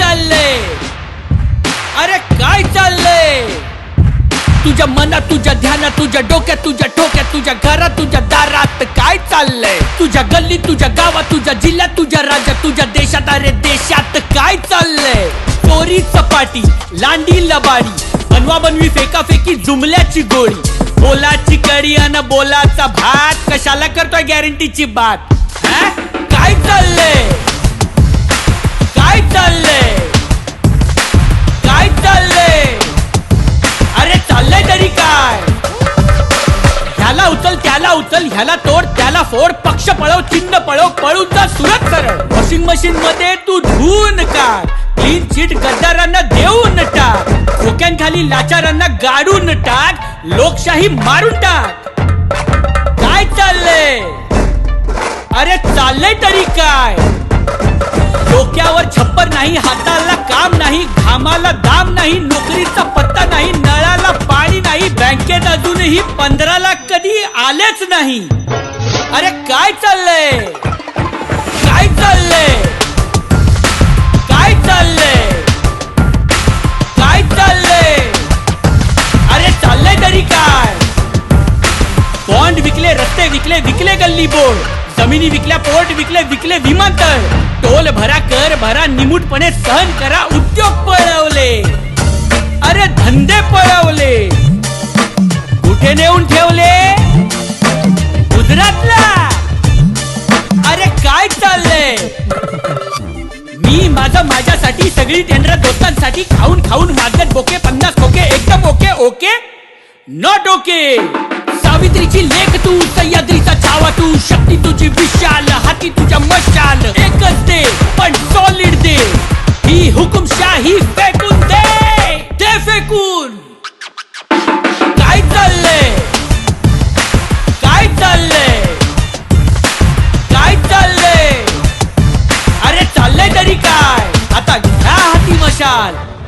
चाललंय अरे काय चाललंय तुझ्या मनात तुझ्या ध्यानात तुझ्या डोक्यात तुझ्या ठोक्यात तुझ्या घरात तुझ्या दारात काय चाललंय? तुझ्या गल्लीत तुझ्या गावात तुझ्या जिल्ह्यात तुझ्या राज्यात तुझ्या देशात अरे देशात काय चाललंय? चोरी चपाटी लांडी लबाडी बनवा बनवी फेकाफेकी जुमल्याची गोळी. बोलाची कडी अन बोलाचा भात. कशाला करतोय गॅरंटीची बात? काय चाललंय? उचल त्याला उचल ह्याला तोड त्याला फोड पक्ष पळव चिन्ह पळव पळून जा सुरत सरळ. वॉशिंग मशीन मध्ये तू धुवून काढ. क्लीन चिट गद्दारांना देऊन टाक. खोक्यांखाली लाचारांना गाडून टाक. लोकशाही मारून टाक. काय चाललंय? अरे चाललंय तरी काय? डोक्यावर छप्पर नाही हाताला काम नाही घामाला दाम नाही नोकरीचा पत्ता नाही नळाला ही पंधरा लाख कधी आलेच नाही. अरे काय चाललंय? काय चाललंय? काय चाललंय? काय चाललंय? अरे चाललंय तरी काय? बॉन्ड विकले रस्ते विकले विकले गल्ली बोर्ड. जमिनी विकल्या पोर्ट विकले विकले विमानतळ. टोल भरा कर भरा निमूटपणे सहन करा उद्योग पळवले. अरे धंदे पळव कुठे नेऊन ठेवले. गुजरातला. अरे काय चाललंय? मी माझं माझ्यासाठी सगळी टेंडर दोस्तांसाठी खाऊन खाऊन माझं बोके पन्नास खोके एकदम ओके ओके? नॉट ओके सावित्रीची लेख तू सह्याद्रीचा छावा तू शक्ती तुझी चाललंय